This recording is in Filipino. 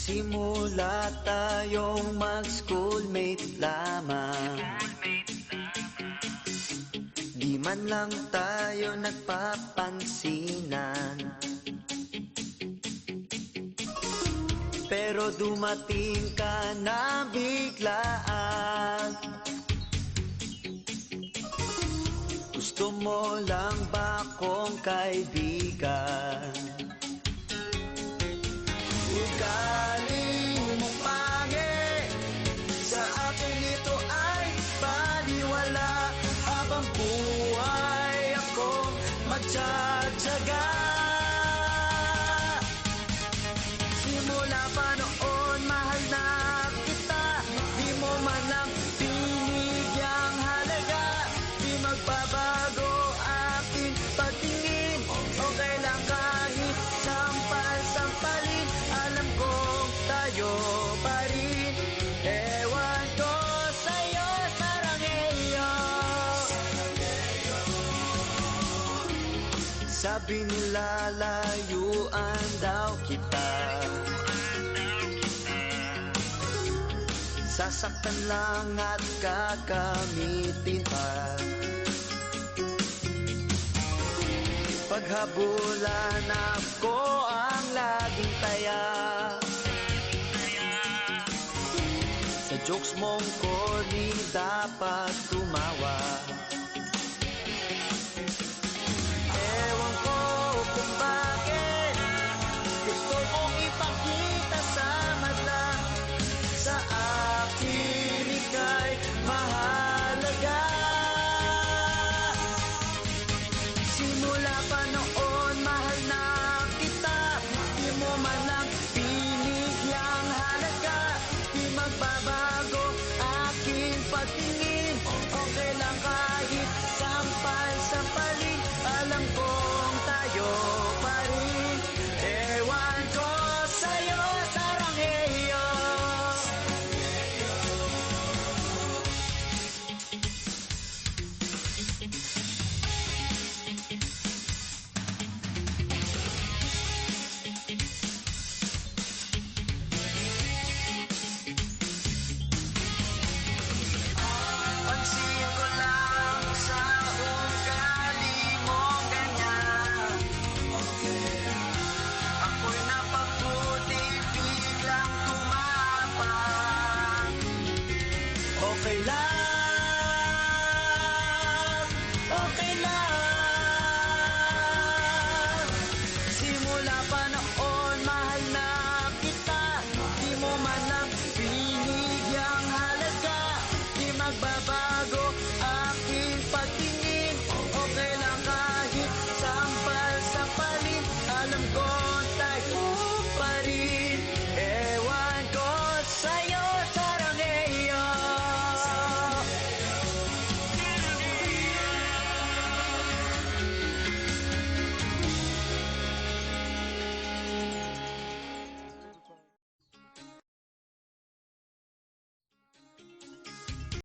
Nagsimula tayong mag-schoolmate lamang. Di man lang tayo nagpapansinan. Pero dumating ka na biglaan. Gusto mo lang ba kong kaibigan? Sabi nila layuan daw kita. Sasaktan lang at kakamitin pa. Paghabulan ako ang laging taya. Sa jokes mong corny dapat tumawa. walking lang. Okay lang.